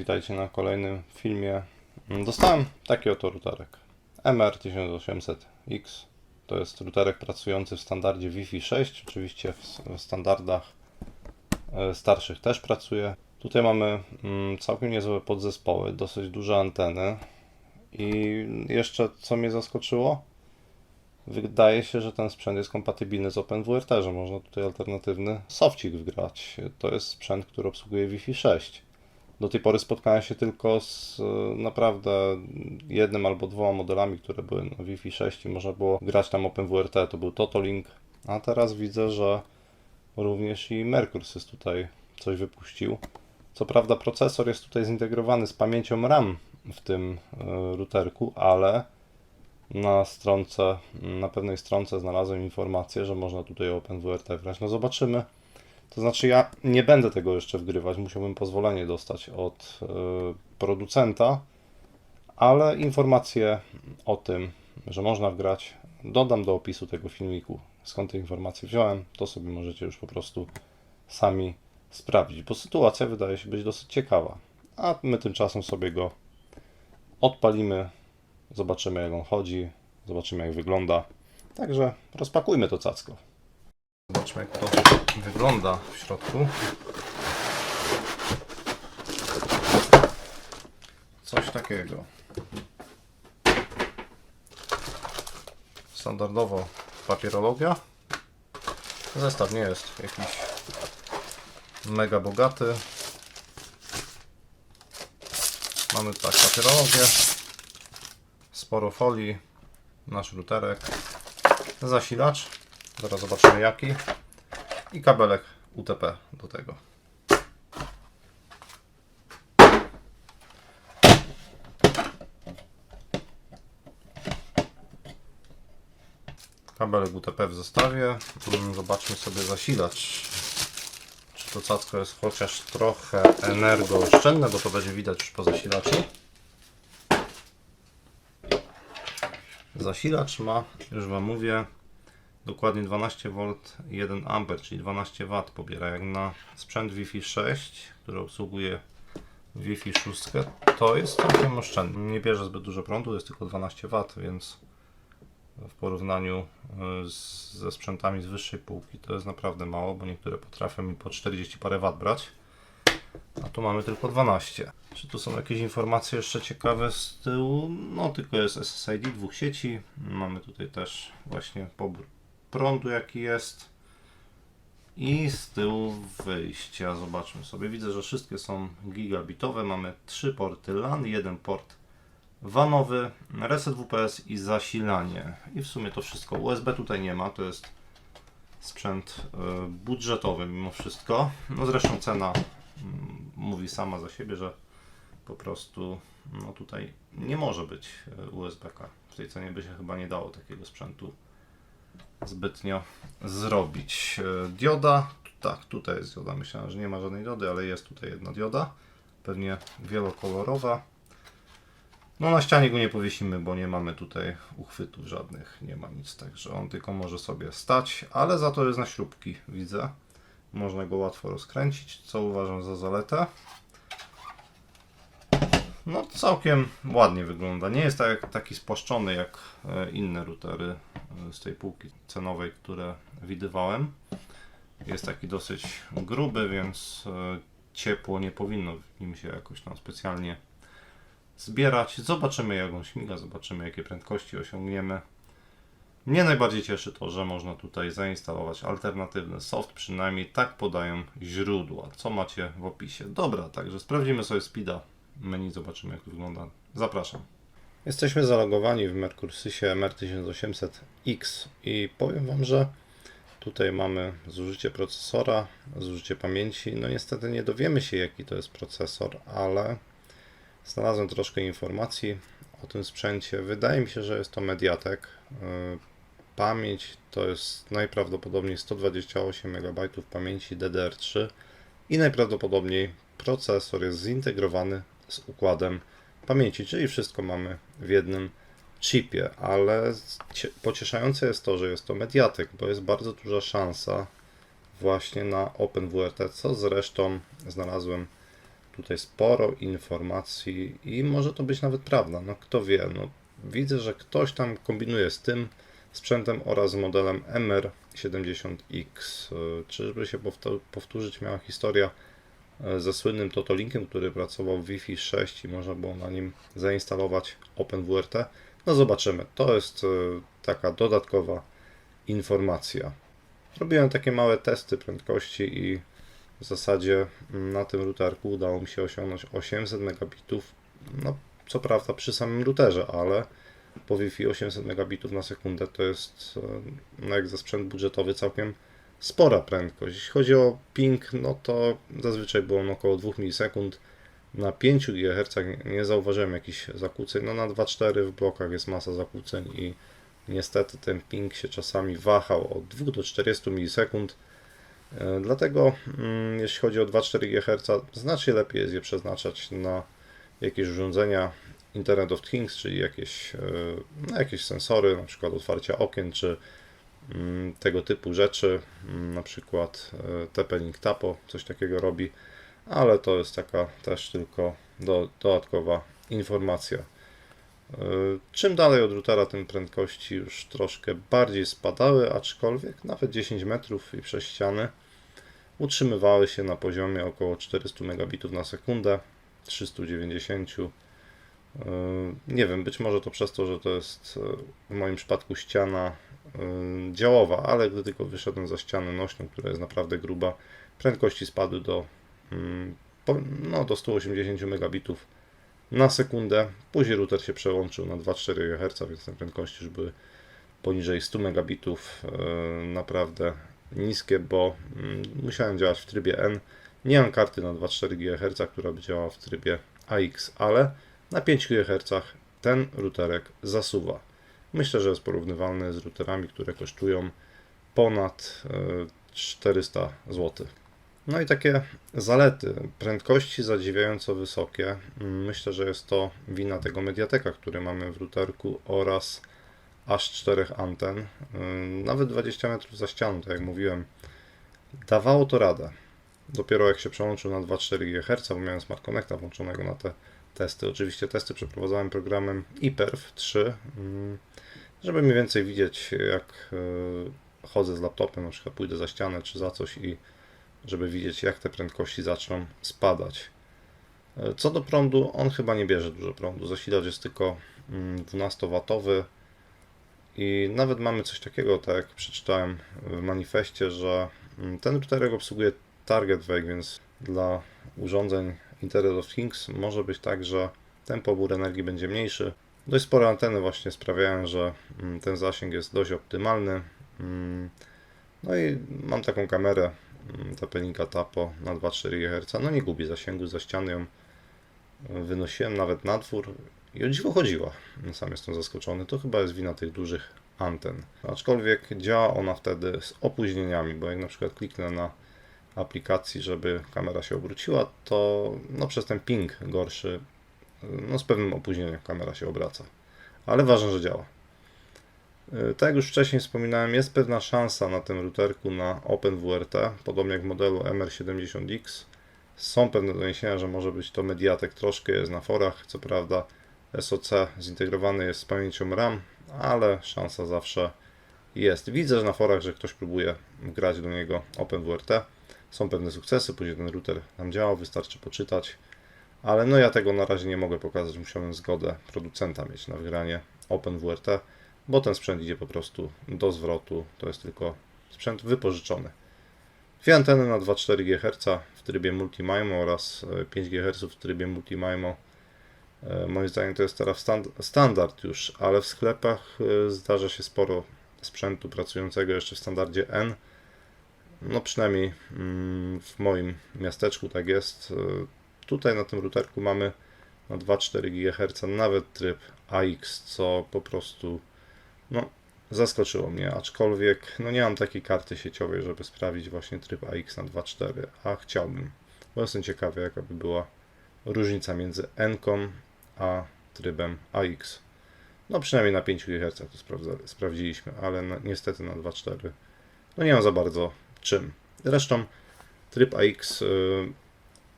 witajcie na kolejnym filmie. Dostałem taki oto routerek MR1800X. To jest routerek pracujący w standardzie Wi-Fi 6, oczywiście w, standardach e, starszych też pracuje. Tutaj mamy mm, całkiem niezłe podzespoły, dosyć duże anteny i jeszcze co mnie zaskoczyło, Wydaje się, że ten sprzęt jest kompatybilny z OpenWRT, że można tutaj alternatywny sofcik wgrać. To jest sprzęt, który obsługuje Wi-Fi 6. Do tej pory spotkałem się tylko z e, naprawdę jednym albo dwoma modelami, które były na Wi-Fi 6 i można było grać tam OpenWRT, to był Totolink, a teraz widzę, że również i Mercursys tutaj coś wypuścił. Co prawda procesor jest tutaj zintegrowany z pamięcią RAM w tym e, routerku, ale na stronce, na pewnej stronce znalazłem informację, że można tutaj OpenWRT grać. No zobaczymy. To znaczy ja nie będę tego jeszcze wgrywać, musiałbym pozwolenie dostać od y, producenta, ale informacje o tym, że można wgrać, dodam do opisu tego filmiku. Skąd te informacje wziąłem, to sobie możecie już po prostu sami sprawdzić, bo sytuacja wydaje się być dosyć ciekawa. A my tymczasem sobie go odpalimy, Zobaczymy jak on chodzi, zobaczymy jak wygląda. Także rozpakujmy to cacko. Zobaczmy jak to wygląda w środku. Coś takiego. Standardowo papierologia. Zestaw nie jest jakiś mega bogaty. Mamy tak papierologię sporo folii, nasz routerek, zasilacz, zaraz zobaczymy jaki i kabelek UTP do tego. Kabelek UTP w zestawie. Mm, Zobaczmy sobie zasilacz. Czy to cacko jest chociaż trochę energooszczędne, bo to będzie widać już po zasilaczu. Zasilacz ma, już Wam mówię, dokładnie 12V 1 A, czyli 12W pobiera. Jak na sprzęt Wi-Fi 6, który obsługuje Wi-Fi 6, to jest całkiem oszczędny. Nie bierze zbyt dużo prądu, jest tylko 12W, więc w porównaniu y, z, ze sprzętami z wyższej półki to jest naprawdę mało, bo niektóre potrafią mi po 40 parę W brać, a tu mamy tylko 12. Czy tu są jakieś informacje jeszcze ciekawe z tyłu? No tylko jest SSID dwóch sieci. Mamy tutaj też właśnie pobór prądu jaki jest. I z tyłu wyjścia zobaczmy sobie. Widzę, że wszystkie są gigabitowe. Mamy trzy porty LAN, jeden port vanowy, reset WPS i zasilanie. I w sumie to wszystko. USB tutaj nie ma, to jest sprzęt y, budżetowy mimo wszystko. No zresztą cena mm, mówi sama za siebie, że po prostu no tutaj nie może być e, USB-K. W tej cenie by się chyba nie dało takiego sprzętu zbytnio zrobić. E, Dioda, tak, tutaj jest dioda. Myślałem, że nie ma żadnej diody, ale jest tutaj jedna dioda. Pewnie wielokolorowa. No na ścianie go nie powiesimy, bo nie mamy tutaj uchwytów żadnych, nie ma nic, także on tylko może sobie stać, ale za to jest na śrubki, widzę. Można go łatwo rozkręcić, co uważam za zaletę. No całkiem ładnie wygląda. Nie jest tak, taki spłaszczony jak e, inne routery e, z tej półki cenowej, które widywałem. Jest taki dosyć gruby, więc e, ciepło nie powinno w nim się jakoś tam specjalnie zbierać. Zobaczymy jak on śmiga, zobaczymy jakie prędkości osiągniemy. Mnie najbardziej cieszy to, że można tutaj zainstalować alternatywny soft, przynajmniej tak podają źródła, co macie w opisie. Dobra, także sprawdzimy sobie speeda menu, zobaczymy jak to wygląda. Zapraszam. Jesteśmy zalogowani w Mercursysie MR1800X i powiem Wam, że tutaj mamy zużycie procesora, zużycie pamięci. No niestety nie dowiemy się jaki to jest procesor, ale znalazłem troszkę informacji o tym sprzęcie. Wydaje mi się, że jest to Mediatek. Yy, Pamięć to jest najprawdopodobniej 128 MB pamięci DDR3 i najprawdopodobniej procesor jest zintegrowany z układem pamięci, czyli wszystko mamy w jednym chipie, ale cie- pocieszające jest to, że jest to Mediatek, bo jest bardzo duża szansa właśnie na OpenWRT, co zresztą znalazłem tutaj sporo informacji i może to być nawet prawda. No kto wie, no widzę, że ktoś tam kombinuje z tym sprzętem oraz modelem MR70X. E, Czyżby się powtórzyć miała historia ze słynnym Totolinkiem, który pracował w Wi-Fi 6 i można było na nim zainstalować OpenWRT? No zobaczymy. To jest e, taka dodatkowa informacja. Robiłem takie małe testy prędkości i w zasadzie mm, na tym routerku udało mi się osiągnąć 800 megabitów. No, co prawda przy samym routerze, ale po Wi-Fi 800 megabitów na sekundę to jest, e, no jak za sprzęt budżetowy, całkiem spora prędkość. Jeśli chodzi o ping, no to zazwyczaj było on około 2 milisekund. Na 5 GHz nie- zauważyłem jakichś zakłóceń. No na 2.4 w blokach jest masa zakłóceń i niestety ten ping się czasami wahał od 2 do 40 milisekund. E, Dlatego mm, jeśli chodzi o 2,4 GHz, znacznie lepiej jest je przeznaczać na jakieś urządzenia Internet of Things, czyli jakieś, e, no, jakieś sensory, na przykład otwarcia okien, czy tego typu rzeczy, Mm, na przykład e, TP-Link Tapo coś takiego robi, ale to jest taka też tylko do, dodatkowa informacja. E, Czym dalej od routera, tym prędkości już troszkę bardziej spadały, aczkolwiek nawet 10 metrów i przez ściany utrzymywały się na poziomie około 400 megabitów na sekundę, 390. E, Nie wiem, być może to przez to, że to jest w moim przypadku ściana działowa, ale gdy tylko wyszedłem za ścianę nośną, która jest naprawdę gruba, prędkości spadły do, po- no, do 180 megabitów na sekundę. Później router się przełączył na 2,4 GHz, więc te prędkości już były poniżej 100 megabitów. e, Naprawdę niskie, bo musiałem działać w trybie N. Nie mam karty na 2,4 GHz, która by działała w trybie AX, ale na 5 GHz ten routerek zasuwa. Myślę, że jest porównywalny z routerami, które kosztują ponad e, 400 zł. No i takie zalety. Prędkości zadziwiająco wysokie. Mm, Myślę, że jest to wina tego Mediateka, który mamy w routerku oraz aż czterech anten. Ym, Nawet 20 metrów za ścianą, tak jak mówiłem. Dawało to radę. Dopiero jak się przełączył na 2,4 GHz, bo miałem Smart Connecta włączonego na te testy. Oczywiście testy przeprowadzałem programem iPerf 3, ym, żeby mniej więcej widzieć jak y, chodzę z laptopem, na przykład pójdę za ścianę czy za coś i żeby widzieć, jak te prędkości zaczną spadać. E, Co do prądu, on chyba nie bierze dużo prądu. Zasilacz jest tylko mm, 12W i nawet mamy coś takiego, tak jak przeczytałem w manifestie, że mm, ten routerek obsługuje Target Wake, więc dla urządzeń Internet of Things może być tak, że ten pobór energii będzie mniejszy. Dość spore anteny właśnie sprawiają, że mm, ten zasięg jest dość optymalny. Mm, No i mam taką kamerę mm, TP-Linka Tapo na 2,4 GHz. No nie gubi zasięgu, za ściany ją wynosiłem nawet na dwór i o dziwo chodziła. Sam jestem zaskoczony. To chyba jest wina tych dużych anten. Aczkolwiek działa ona wtedy z opóźnieniami, bo jak na przykład kliknę na aplikacji, żeby kamera się obróciła, to no, przez ten ping gorszy, no z pewnym opóźnieniem kamera się obraca. Ale ważne, że działa. Yy, Tak jak już wcześniej wspominałem, jest pewna szansa na tym routerku na OpenWRT, podobnie jak w modelu MR70X. Są pewne doniesienia, że może być to Mediatek, troszkę jest na forach, co prawda SoC zintegrowany jest z pamięcią RAM, ale szansa zawsze jest. Widzę że na forach, że ktoś próbuje grać do niego OpenWRT. Są pewne sukcesy, później ten router nam działał, wystarczy poczytać. Ale no ja tego na razie nie mogę pokazać, musiałem zgodę producenta mieć na wgranie OpenWRT, bo ten sprzęt idzie po prostu do zwrotu, to jest tylko sprzęt wypożyczony. Dwie anteny na 2,4 GHz w trybie Multi-MIMO oraz e, 5 GHz w trybie Multi-MIMO. E, Moim zdaniem to jest teraz stand, standard już, ale w sklepach e, zdarza się sporo sprzętu pracującego jeszcze w standardzie N. No przynajmniej mm, w moim miasteczku tak jest. E, Tutaj na tym routerku mamy na 2,4 GHz nawet tryb AX, co po prostu no, zaskoczyło mnie, aczkolwiek no nie mam takiej karty sieciowej, żeby sprawdzić właśnie tryb AX na 2.4, a chciałbym, bo jestem ciekawy jaka by była różnica między N-ką a trybem AX. No przynajmniej na 5 GHz to sprawdziliśmy, ale na, niestety na 2.4 no nie mam za bardzo czym. Zresztą tryb AX y,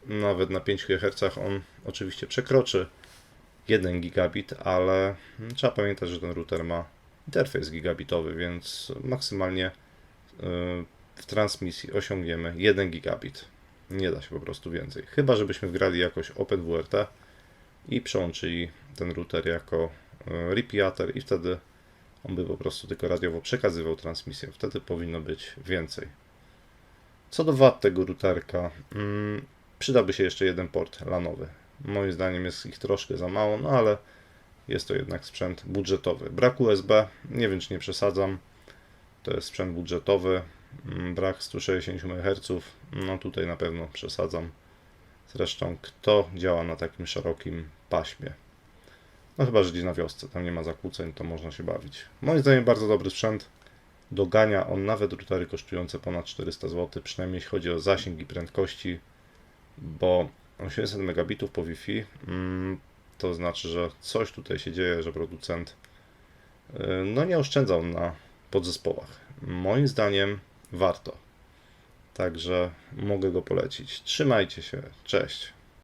nawet na 5 GHz on oczywiście przekroczy 1 gigabit, ale trzeba pamiętać, że ten router ma interfejs gigabitowy, więc maksymalnie yy, w transmisji osiągniemy 1 gigabit. Nie da się po prostu więcej. Chyba, żebyśmy wgrali jakoś OpenWRT i przełączyli ten router jako yy, repiater i wtedy on by po prostu tylko radiowo przekazywał transmisję. Wtedy powinno być więcej. Co do wad tego routerka, mm, przydałby się jeszcze jeden port LANowy. Moim zdaniem jest ich troszkę za mało, no ale jest to jednak sprzęt budżetowy. Brak USB, nie wiem czy nie przesadzam. To jest sprzęt budżetowy. Mm, Brak 160 MHz, no tutaj na pewno przesadzam. Zresztą kto działa na takim szerokim paśmie? No chyba, że gdzieś na wiosce, tam nie ma zakłóceń, to można się bawić. Moim zdaniem bardzo dobry sprzęt. Dogania on nawet routery kosztujące ponad 400 zł, przynajmniej jeśli chodzi o zasięg i prędkości, bo 800 megabitów po Wi-Fi mm, to znaczy, że coś tutaj się dzieje, że producent y, no nie oszczędzał na podzespołach. Moim zdaniem warto. Także mogę go polecić. Trzymajcie się. Cześć.